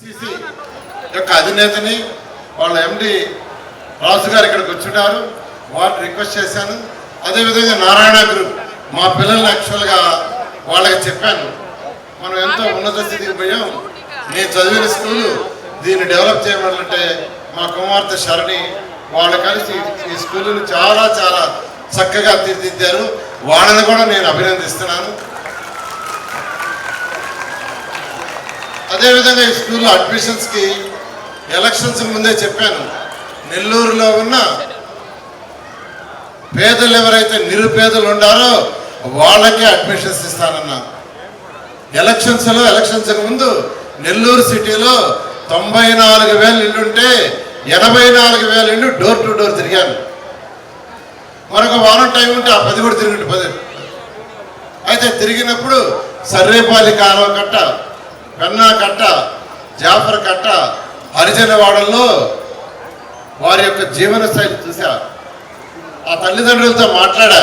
CC. యొక్క అధినేతని వాళ్ళ ఎండి రాజు గారు ఇక్కడికి వచ్చున్నారు వాళ్ళు రిక్వెస్ట్ చేశాను. అదేవిధంగా నారాయణ గ్రూప్ మా పిల్లల్ని యాక్చువల్గా వాళ్ళకి చెప్పాను. మనం ఎంతో ఉన్నత స్థితికి పోయాం. నేను చదివిన స్కూలు దీన్ని డెవలప్ చేయమంటే మా కుమార్తె శరణి వాళ్ళు కలిసి ఈ స్కూలుని చాలా చాలా చక్కగా తీర్చిదిద్దారు. వాళ్ళని కూడా నేను అభినందిస్తున్నాను. అదేవిధంగా ఈ స్కూల్లో అడ్మిషన్స్కి ఎలక్షన్స్ ముందే చెప్పాను. నెల్లూరులో ఉన్న పేదలు ఎవరైతే నిరుపేదలు ఉండారో వాళ్ళకే అడ్మిషన్స్ ఇస్తానన్నా ఎలక్షన్స్లో ఎలక్షన్స్కి ముందు నెల్లూరు సిటీలో తొంభై నాలుగు వేలు ఇల్లుంటే ఎనభై నాలుగు వేల ఇల్లు డోర్ టు డోర్ తిరిగాను. మరొక వారం టైం ఉంటే ఆ పది కూడా తిరిగి పది అయితే తిరిగినప్పుడు సర్రేపాలి కాలువ కట్ట పెన్నా కట్ట జాఫర్ కట్ట హరిజనవాడల్లో వారి యొక్క జీవన శైలి చూసా ఆ తల్లిదండ్రులతో మాట్లాడా?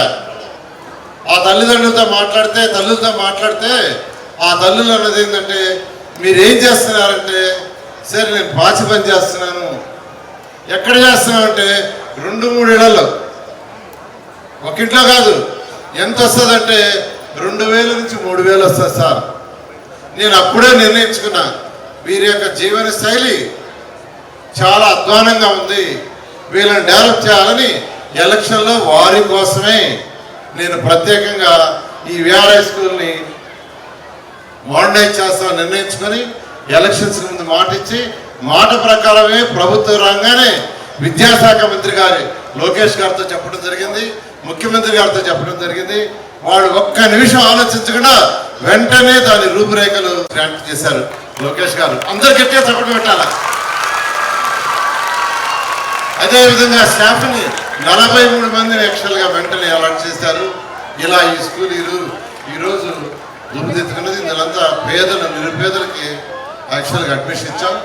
ఆ తల్లిదండ్రులతో మాట్లాడితే తల్లులతో మాట్లాడితే ఆ తల్లులు అన్నది ఏంటంటే మీరేం చేస్తున్నారంటే సరే నేను పాచి పని చేస్తున్నాను. ఎక్కడ చేస్తున్నామంటే రెండు మూడు ఇళ్ళలో ఒక ఇంట్లో కాదు. ఎంత వస్తుందంటే రెండు వేల నుంచి మూడు వేలు వస్తుంది సార్. నేను అప్పుడే నిర్ణయించుకున్నా. వీరి యొక్క జీవన శైలి చాలా అధ్వానంగా ఉంది. వీళ్ళని డెవలప్ చేయాలని ఎలక్షన్లో వారి కోసమే నేను ప్రత్యేకంగా ఈ విఆర్ఐ స్కూల్ని మోడర్నైజ్ చేస్తామని నిర్ణయించుకొని ఎలక్షన్స్ ముందు మాట ఇచ్చి మాట ప్రకారమే ప్రభుత్వ రంగానే విద్యాశాఖ మంత్రి గారి లోకేష్ గారితో చెప్పడం జరిగింది ముఖ్యమంత్రి గారితో చెప్పడం జరిగింది. వాళ్ళు ఒక్క నిమిషం ఆలోచించకుండా వెంటనే దాని రూపురేఖలు గ్రాంట్ చేశారు లోకేష్ గారు. అందరు గట్టిగా చప్పట్లు పెట్టాలా అదేవిధంగా స్టాఫ్ని నలభై మూడు మందిని యాక్చువల్గా వెంటనే అలాట్ చేశారు. ఇలా ఈ స్కూల్ ఈరోజు ఈరోజు రూపుదిద్దుకున్నది ఇందులంతా పేదలు నిరుపేదలకి యాక్చువల్గా అడ్మిషన్ ఇచ్చాం.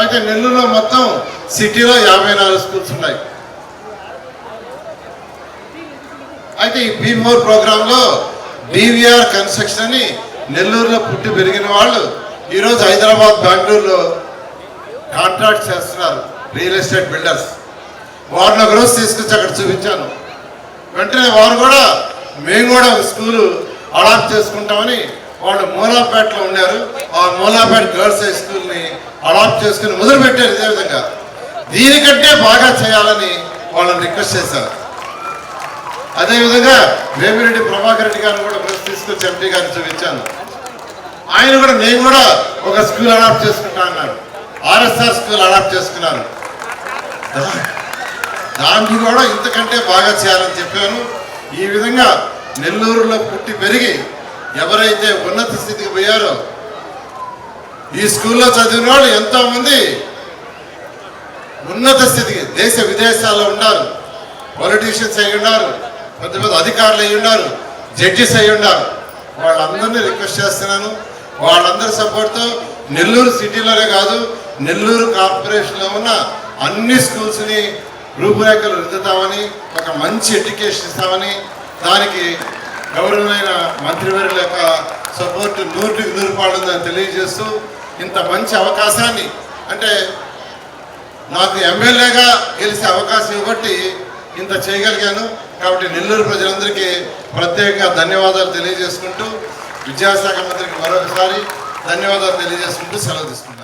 అయితే నెల్లూరులో మొత్తం సిటీలో యాభై నాలుగు స్కూల్స్ ఉన్నాయి. అయితే ఈ బీ ఫోర్ ప్రోగ్రాంలో డివిఆర్ కన్స్ట్రక్షన్ అని నెల్లూరులో పుట్టి పెరిగిన వాళ్ళు ఈరోజు హైదరాబాద్ బెంగళూరులో కాంట్రాక్ట్ చేస్తున్నారు రియల్ ఎస్టేట్ బిల్డర్స్. వారిని ఒకరోజు తీసుకొచ్చి అక్కడ చూపించాను. వెంటనే వారు కూడా మేము కూడా స్కూలు అడాప్ట్ చేసుకుంటామని వాళ్ళు మూలాపేటలో ఉన్నారు. ఆ మూలాపేట గర్ల్స్ హై స్కూల్ని అడాప్ట్ చేసుకుని మొదలుపెట్టారు ఇదే విధంగా. దీనికంటే బాగా చేయాలని వాళ్ళని రిక్వెస్ట్ చేశారు. అదేవిధంగా వేమిరెడ్డి ప్రభాకర్ రెడ్డి గారిని కూడా ప్రెస్ తీసుకొచ్చి ఎంపీ గారిని చూపించాను. ఆయన కూడా నేను కూడా ఒక స్కూల్ అడాప్ట్ చేసుకుంటా అన్నారు ఆర్ఎస్ఆర్ స్కూల్ అడాప్ట్ చేసుకున్నారు దాన్ని కూడా ఇంతకంటే బాగా చేయాలని చెప్పాను. ఈ విధంగా నెల్లూరులో పుట్టి పెరిగి ఎవరైతే ఉన్నత స్థితికి పోయారో ఈ స్కూల్లో చదివిన వాళ్ళు ఎంతోమంది ఉన్నత స్థితికి దేశ విదేశాల్లో ఉన్నారు. పొలిటీషియన్స్ అయి ఉన్నారు. పెద్ద పెద్ద అధికారులు అయి ఉన్నారు జడ్జెస్ అయి ఉన్నారు. వాళ్ళందరినీ రిక్వెస్ట్ చేస్తున్నాను. వాళ్ళందరి సపోర్ట్తో నెల్లూరు సిటీలోనే కాదు నెల్లూరు కార్పొరేషన్లో ఉన్న అన్ని స్కూల్స్ని రూపురేఖలు రుద్దుతామని ఒక మంచి ఎడ్యుకేషన్ ఇస్తామని దానికి గౌరవమైన మంత్రివర్యుల యొక్క సపోర్ట్ నూటికి నూరు పాడుందని తెలియజేస్తూ ఇంత మంచి అవకాశాన్ని అంటే నాకు ఎమ్మెల్యేగా గెలిచే అవకాశం ఇవ్వబట్టి ఇంత చేయగలిగాను. కాబట్టి నెల్లూరు ప్రజలందరికీ ప్రత్యేకంగా ధన్యవాదాలు తెలియజేసుకుంటూ విద్యాశాఖ మంత్రికి మరొకసారి ధన్యవాదాలు తెలియజేసుకుంటూ సెలవు తీసుకుంటాను